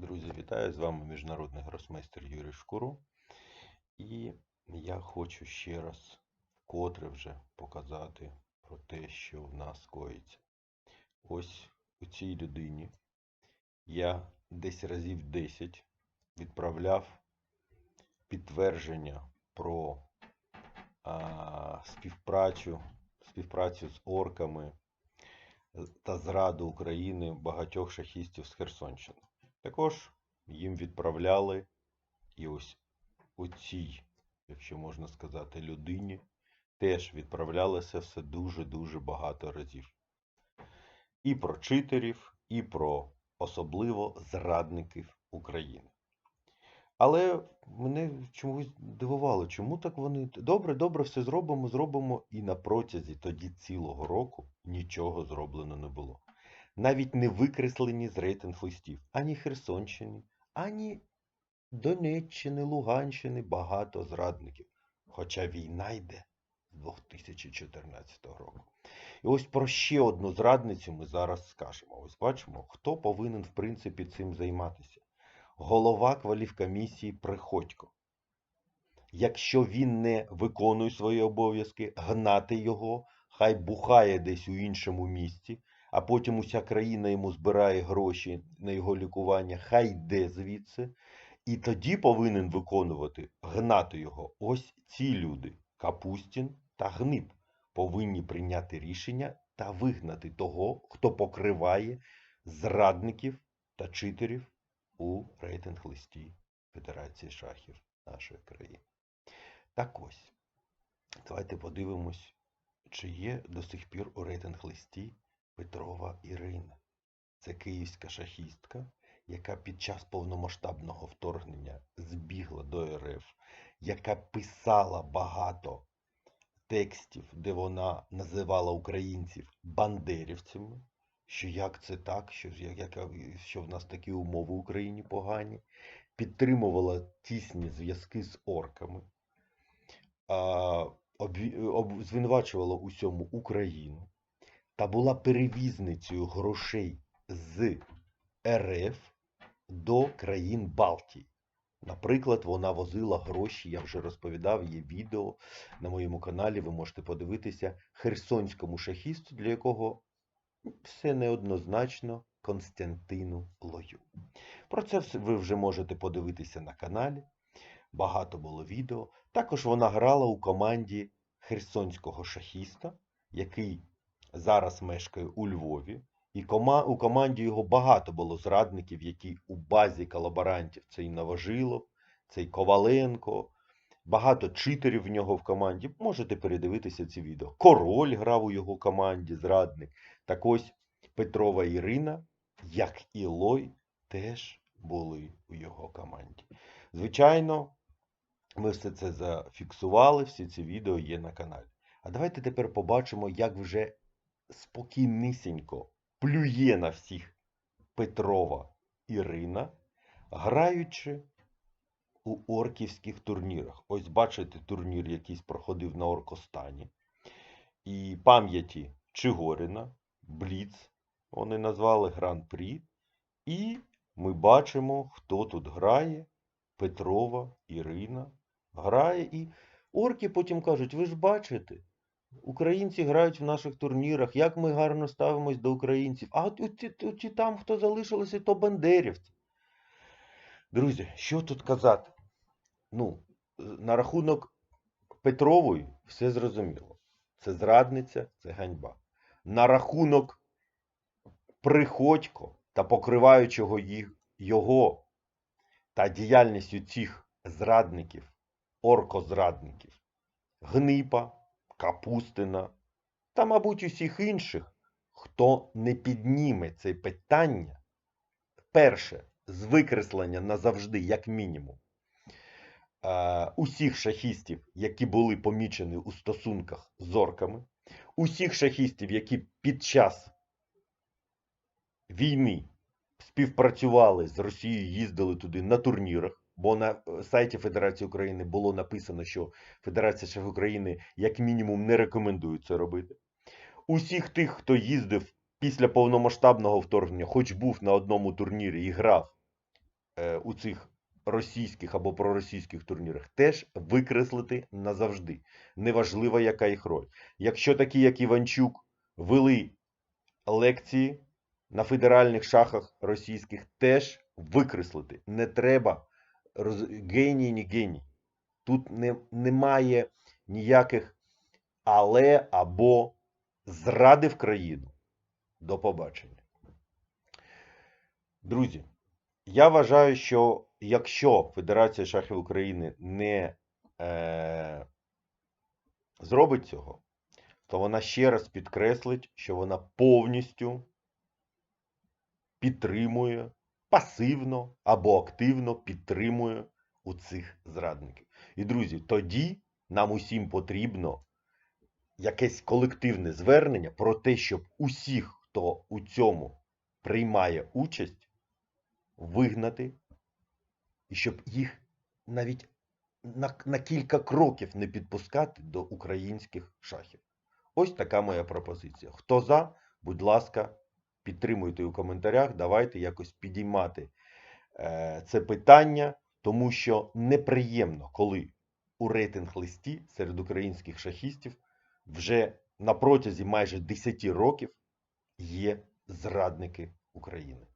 Друзі, вітаю! З вами міжнародний гросмейстер Юрій Шкуру. І я хочу ще раз вкотре вже показати про те, що в нас коїться. Ось у цій людині я десь разів 10 відправляв підтвердження про а, співпрацю, співпрацю з орками та зраду України багатьох шахістів з Херсонщини. Також їм відправляли і ось у цій, якщо можна сказати, людині теж відправлялося все дуже-дуже багато разів. І про читерів, і про особливо зрадників України. Але мене чомусь дивувало, чому так вони. Добре, добре, все зробимо, зробимо. І на протязі тоді цілого року нічого зроблено не було. Навіть не викреслені з рейтинг листів ані Херсонщини, ані Донеччини, Луганщини багато зрадників. Хоча війна йде з 2014 року. І ось про ще одну зрадницю ми зараз скажемо. Ось бачимо, хто повинен, в принципі, цим займатися. Голова кваліфкомісії Приходько. Якщо він не виконує свої обов'язки, гнати його, хай бухає десь у іншому місці, а потім уся країна йому збирає гроші на його лікування, хай йде звідси. І тоді повинен виконувати, гнати його. Ось ці люди, Капустін та Гниб, повинні прийняти рішення та вигнати того, хто покриває зрадників та читерів у рейтинг листі Федерації шахів нашої країни. Так ось, давайте подивимось, чи є до сих пір у рейтинг листі Петрова Ірина. Це київська шахістка, яка під час повномасштабного вторгнення збігла до РФ, яка писала багато текстів, де вона називала українців бандерівцями. Що як це так, що, як, що в нас такі умови в Україні погані, підтримувала тісні зв'язки з орками, а, об, об, звинувачувала усьому Україну та була перевізницею грошей з РФ до країн Балтії. Наприклад, вона возила гроші, я вже розповідав, є відео на моєму каналі, ви можете подивитися, херсонському шахісту, для якого все неоднозначно Константину Лою. Про це ви вже можете подивитися на каналі. Багато було відео. Також вона грала у команді херсонського шахіста, який зараз мешкає у Львові. І кома... у команді його багато було зрадників, які у базі колаборантів. Цей Новожилов, цей Коваленко, багато читерів в нього в команді. Можете передивитися ці відео. Король грав у його команді, зрадник. Так ось Петрова Ірина, як і Лой, теж були у його команді. Звичайно, ми все це зафіксували, всі ці відео є на каналі. А давайте тепер побачимо, як вже спокійнисінько плює на всіх Петрова Ірина, граючи у орківських турнірах. Ось бачите, турнір якийсь проходив на Оркостані. І пам'яті Чигорина, Бліц, вони назвали Гран-прі. І ми бачимо, хто тут грає. Петрова Ірина грає. І орки потім кажуть: ви ж бачите, Українці грають в наших турнірах, як ми гарно ставимось до українців. А от ті там, хто залишилися, то бандерівці. Друзі, що тут казати? Ну, на рахунок Петрової все зрозуміло. Це зрадниця, це ганьба. На рахунок Приходько та покриваючого їх, його та діяльністю цих зрадників, оркозрадників, Гнипа. Капустина та, мабуть, усіх інших, хто не підніме це питання, перше, з викреслення назавжди, як мінімум, усіх шахістів, які були помічені у стосунках з орками, усіх шахістів, які під час війни співпрацювали з Росією, їздили туди на турнірах. Бо на е, сайті Федерації України було написано, що Федерація шахів України як мінімум не рекомендує це робити. Усіх тих, хто їздив після повномасштабного вторгнення, хоч був на одному турнірі і грав, е, у цих російських або проросійських турнірах теж викреслити назавжди. Неважливо, яка їх роль. Якщо такі, як Іванчук, вели лекції на федеральних шахах російських, теж викреслити. Не треба роз... геній, не геній. Тут не, немає ніяких але або зрадив країну. До побачення. Друзі, я вважаю, що якщо Федерація шахів України не е, зробить цього, то вона ще раз підкреслить, що вона повністю підтримує, пасивно або активно підтримує у цих зрадників. І, друзі, тоді нам усім потрібно якесь колективне звернення про те, щоб усіх, хто у цьому приймає участь, вигнати, і щоб їх навіть на, на кілька кроків не підпускати до українських шахів. Ось така моя пропозиція. Хто за, будь ласка, підтримуйте у коментарях, давайте якось підіймати е, це питання, тому що неприємно, коли у рейтинг листі серед українських шахістів вже на протязі майже 10 років є зрадники України.